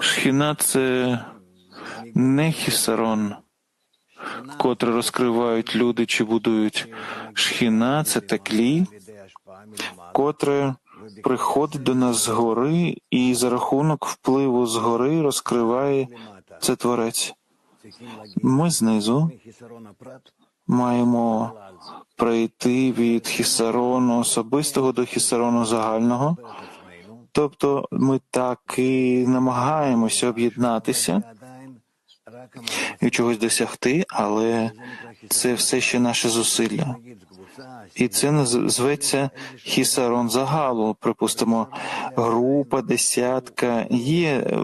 Шхіна це не хісарон, котре розкривають люди чи будують. Шхіна це таклі, котре приходить до нас згори і за рахунок впливу згори розкриває це творець. Ми знизу маємо прийти від хісарону особистого до хісарону загального. Тобто ми так і намагаємося об'єднатися і чогось досягти, але це все ще наше зусилля. І це зветься хісарон загалу. Припустимо, група, десятка. Є е,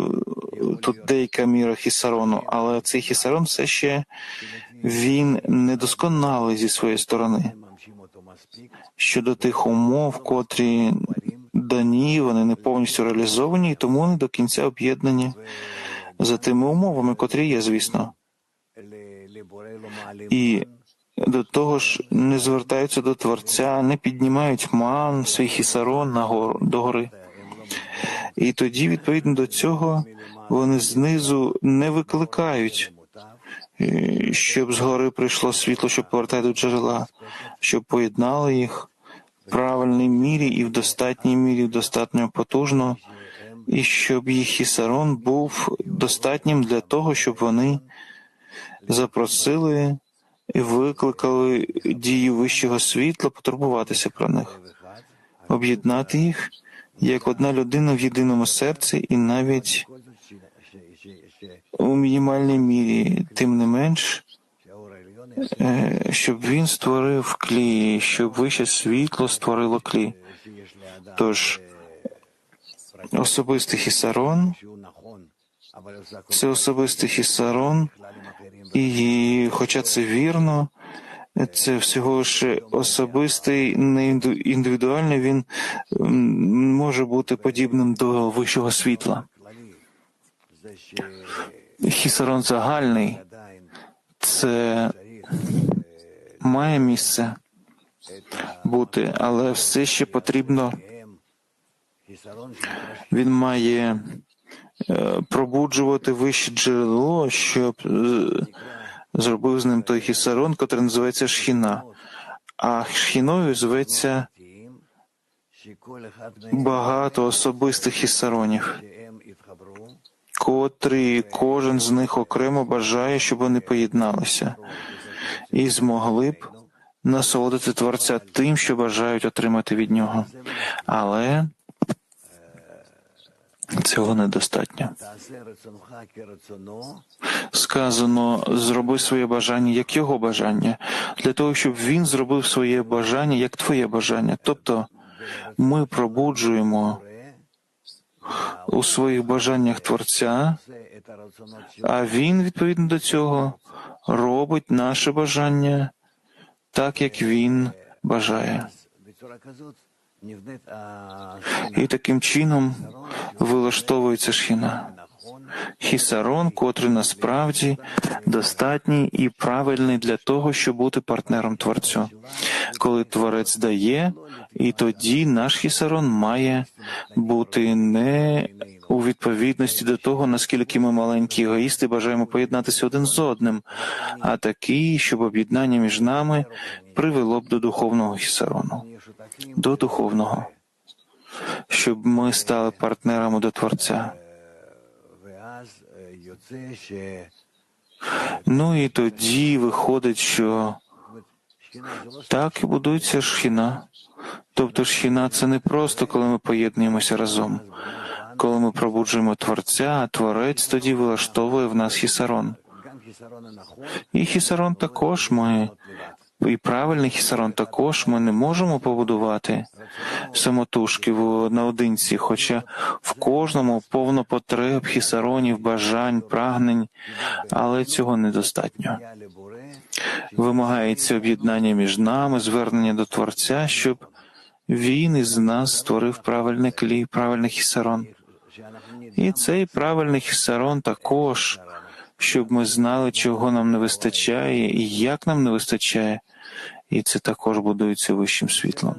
тут деяка міра хісарону, але цей хісарон все ще він недосконалий зі своєї сторони. Щодо тих умов, котрі дані, вони не повністю реалізовані, і тому не до кінця об'єднані за тими умовами, котрі є, звісно. І до того ж не звертаються до Творця, не піднімають ман, свій хісарон на гору, до гори. І тоді, відповідно до цього, вони знизу не викликають, е, щоб згори прийшло світло, щоб повертати до джерела, щоб поєднали їх правильній мірі і в достатній мірі, достатньо потужно, і щоб їх хісарон був достатнім для того, щоб вони запросили і викликали дію вищого світла потурбуватися про них, об'єднати їх як одна людина в єдиному серці, і навіть у мінімальній мірі, тим не менш, щоб він створив клі, щоб вище світло створило клі. Тож особистий хісарон це особистий хісарон, і хоча це вірно, це всього ж особистий, не індивідуальний, він може бути подібним до вищого світла. Хісарон загальний це має місце бути, але все ще потрібно, він має е, пробуджувати вище джерело, щоб е, зробив з ним той хісарон, котрий називається шхіна. А шхіною зветься багато особистих хісаронів, котрі кожен з них окремо бажає, щоб вони поєдналися і змогли б насолодити Творця тим, що бажають отримати від нього. Але цього недостатньо. Сказано, зроби своє бажання як його бажання, для того, щоб він зробив своє бажання як твоє бажання. Тобто ми пробуджуємо у своїх бажаннях Творця, а він відповідно до цього робить наше бажання так, як він бажає. І таким чином вилаштовується шхіна. Хісарон, котрий насправді достатній і правильний для того, щоб бути партнером творцю. Коли творець дає, і тоді наш хісарон має бути не у відповідності до того, наскільки ми маленькі егоїсти бажаємо поєднатися один з одним, а такий, щоб об'єднання між нами привело б до духовного хісарону, до духовного, щоб ми стали партнерами до Творця. Ну і тоді виходить, що так і будується шхіна. Тобто шхіна це не просто коли ми поєднуємося разом. Коли ми пробуджуємо Творця, а Творець тоді вилаштовує в нас хісарон. І хісарон також ми, і правильний хісарон також ми не можемо побудувати самотужки в наодинці, хоча в кожному повно потреб, хісаронів, бажань, прагнень, але цього недостатньо. Вимагається об'єднання між нами, звернення до Творця, щоб він із нас створив правильний клій, правильний хісарон. І цей правильний хісарон також, щоб ми знали, чого нам не вистачає і як нам не вистачає, і це також будується вищим світлом.